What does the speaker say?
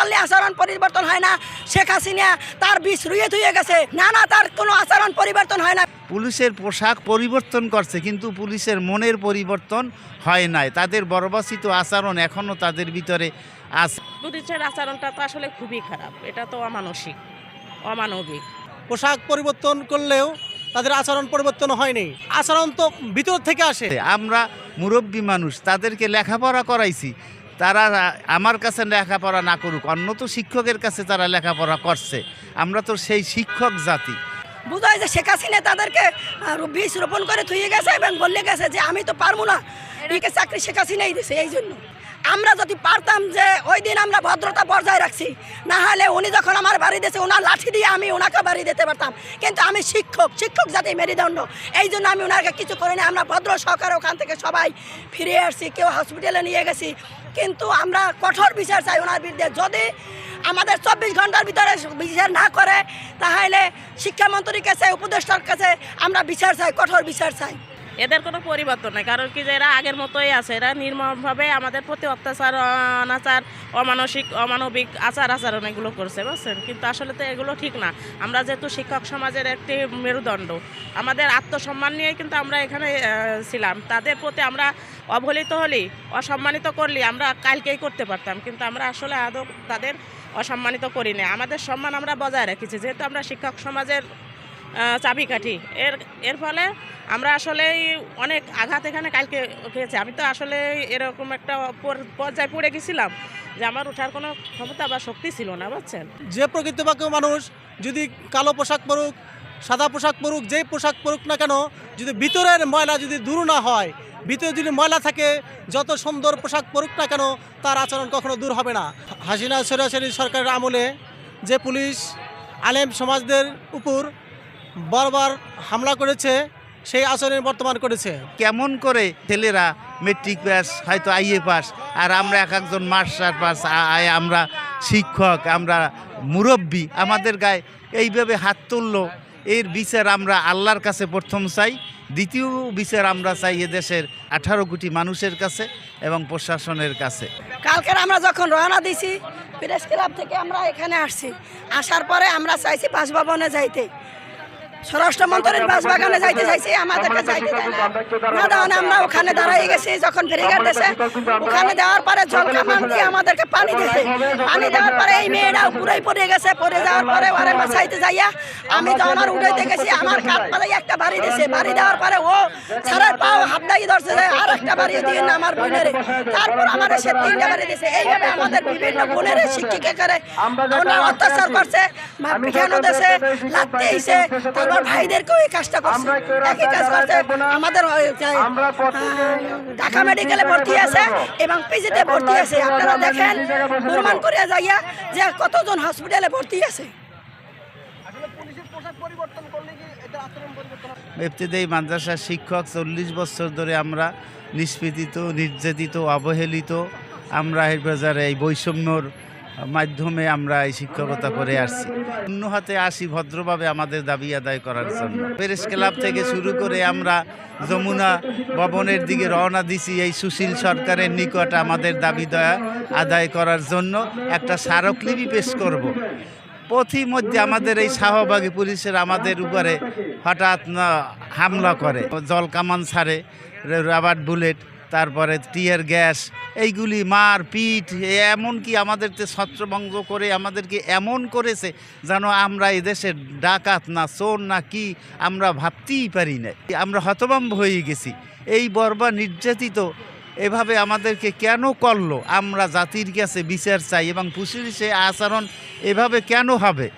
করলে আচরণ পরিবর্তন হয় না। শেখ হাসিনা তার বিষ রুয়ে ধুয়ে গেছে। না না তার কোনো আচরণ পরিবর্তন হয় না। পুলিশের পোশাক পরিবর্তন করছে কিন্তু পুলিশের মনের পরিবর্তন হয় নাই। তাদের বর্বাচিত আচরণ এখনও তাদের ভিতরে আছে। পুলিশের আচরণটা তো আসলে খুবই খারাপ। এটা তো অমানসিক অমানবিক। পোশাক পরিবর্তন করলেও তাদের আচরণ পরিবর্তন হয়নি। আচরণ তো ভিতর থেকে আসে। আমরা মুরব্বী মানুষ তাদেরকে লেখাপড়া করাইছি। তারা আমার কাছে লেখাপড়া না করুক অন্য তো শিক্ষকের কাছে তারা লেখাপড়া করছে। আমরা তো সেই শিক্ষক জাতি। বুঝায় যে শেখ হাসিনা তাদেরকে বীজ রোপণ করে থুয়ে গেছে এবং বললে গেছে যে আমি তো পারব না। একে চাকরি শেখ হাসিনাই দিছে এই জন্য আমরা যদি পারতাম যে ওই দিন আমরা ভদ্রতা বজায় রাখছি না হলে উনি যখন আমার বাড়ি দিয়েছে ওনার লাঠি দিয়ে আমি ওনাকে বাড়ি দিতে পারতাম। কিন্তু আমি শিক্ষক শিক্ষক জাতি মেরুদণ্ড। এই জন্য আমি ওনাকে কিছু করিনি, আমরা ভদ্র সহকারে ওখান থেকে সবাই ফিরে আসছি, কেউ হসপিটালে নিয়ে গেছি। কিন্তু আমরা কঠোর বিচার চাই ওনার বিরুদ্ধে। যদি আমাদের চব্বিশ ঘণ্টার ভিতরে বিচার না করে, তাহলে শিক্ষামন্ত্রীর কাছে, উপদেষ্টার কাছে আমরা বিচার চাই, কঠোর বিচার চাই। এদের কোনো পরিবর্তন নেই। কারণ কি যে এরা আগের মতোই আছে। এরা নির্মমভাবে আমাদের প্রতি অত্যাচার, অনাচার, অমানসিক, অমানবিক আচার আচরণ এগুলো করছে, বুঝছেন? কিন্তু আসলে তো এগুলো ঠিক না। আমরা যেহেতু শিক্ষক সমাজের একটি মেরুদণ্ড, আমাদের আত্মসম্মান নিয়ে কিন্তু আমরা এখানে ছিলাম। তাদের প্রতি আমরা অবহেলিত হলি, অসম্মানিত করলি, আমরা কালকেই করতে পারতাম। কিন্তু আমরা আসলে আদৌ তাদের অসম্মানিত করি না আমাদের সম্মান আমরা বজায় রেখেছি। যেহেতু আমরা শিক্ষক সমাজের চাবিকাঠি। এর এর ফলে আমরা আসলে অনেক আঘাত এখানে কালকে খেয়েছি। আমি তো আসলে এরকম একটা পর- পর্যায়ে পড়ে গেছিলাম যে আমার ওঠার কোনো ক্ষমতা বা শক্তি ছিল না, বুঝছেন? যে প্রকৃতপক্ষ মানুষ যদি কালো পোশাক পরুক, সাদা পোশাক পরুক, যেই পোশাক পরুক না কেন, যদি ভিতরের ময়লা যদি দূর না হয়, ভিতরে যদি ময়লা থাকে, যত সুন্দর পোশাক পরুক না কেন, তার আচরণ কখনো দূর হবে না। হাসিনা সরাসরি সরকারের আমলে যে পুলিশ, আলেম সমাজদের উপর বারবার হামলা করেছে সেই আচরণ বর্তমান করেছে। কেমন করে ছেলেরা মেট্রিক পাস হয়তো আইএ পাস আর আমরা এক একজন মাস্টার পাস আয় আমরা শিক্ষক আমরা মুরব্বী আমাদের গায়ে এইভাবে হাত তুললো এর বিচার আমরা আল্লাহর কাছে প্রথম চাই দ্বিতীয় বিচার আমরা চাই এদেশের আঠারো কোটি মানুষের কাছে এবং প্রশাসনের কাছে। কালকের আমরা যখন রওনা দিছি প্রেস ক্লাব থেকে আমরা এখানে আসছি আসার পরে আমরা চাইছি বাসভবনে যাইতে। স্বরাষ্ট্র মন্ত্রীর বাসবাগানে যাইতে চাইছি আমাদেরকে যাইতে দেয় না। না দেওয়া আমরা ওখানে দাঁড়াই গেছি যখন ব্যারিকেড দিয়েছে ওখানে দেওয়ার পরে জল কামান দিয়ে আমাদেরকে পানি দিয়েছে পানি দেওয়ার পরে এই মেয়েটাও পুরাই পড়ে গেছে পড়ে যাওয়ার পরে ওরে বাঁচাইতে যাইয়া আমি যখন আর উঠাইতে গেছি আমার কাঠ পালাই একটা বাড়ি দিয়েছে বাড়ি দেওয়ার পরে ও ছাড়ার পাও হাবদাই ধরছে আর একটা বাড়ি দিয়ে না আমার বোনের। তারপর আমার সে তিনটা বাড়ি দিয়েছে এইভাবে আমাদের বিভিন্ন বোনের শিক্ষিকা করে ওরা অত্যাচার করছে পিঠানো দেশে লাগতে তারপর ভাইদেরকেও এই কাজটা করছে। একই কাজ করছে। আমাদের ঢাকা মেডিকেলে ভর্তি আছে এবং পিজিতে ভর্তি আছে। আপনারা দেখেন প্রমাণ করে যাইয়া যে কতজন হসপিটালে ভর্তি আছে। ইবতদায়ী মাদ্রাসার শিক্ষক চল্লিশ বছর ধরে আমরা নিষ্পেদিত নির্যাতিত অবহেলিত। আমরা এর বাজারে এই বৈষম্যর মাধ্যমে আমরা এই শিক্ষকতা করে আসছি। অন্য হাতে আসি ভদ্রভাবে আমাদের দাবি আদায় করার জন্য। প্রেস ক্লাব থেকে শুরু করে আমরা যমুনা ভবনের দিকে রওনা দিছি এই সুশীল সরকারের নিকট আমাদের দাবি দয়া আদায় করার জন্য। একটা স্মারকলিপি পেশ করব। পথি মধ্যে আমাদের এই শাহবাগী পুলিশের আমাদের উপরে হঠাৎ হামলা করে। জল কামান ছাড়ে রাবার বুলেট তারপরে টিয়ার গ্যাস, এইগুলি মার পিঠ এমনকি আমাদেরকে ছত্রভঙ্গ করে আমাদেরকে এমন করেছে যেন আমরা এদেশের ডাকাত না, চোর না কি আমরা ভাবতেই পারি না। আমরা হতভম্ব হয়ে গেছি। এই বর্বা নির্যাতিত এভাবে আমাদেরকে কেন করল? আমরা জাতির কাছে বিচার চাই এবং পুলিশে আচরণ এভাবে কেন হবে?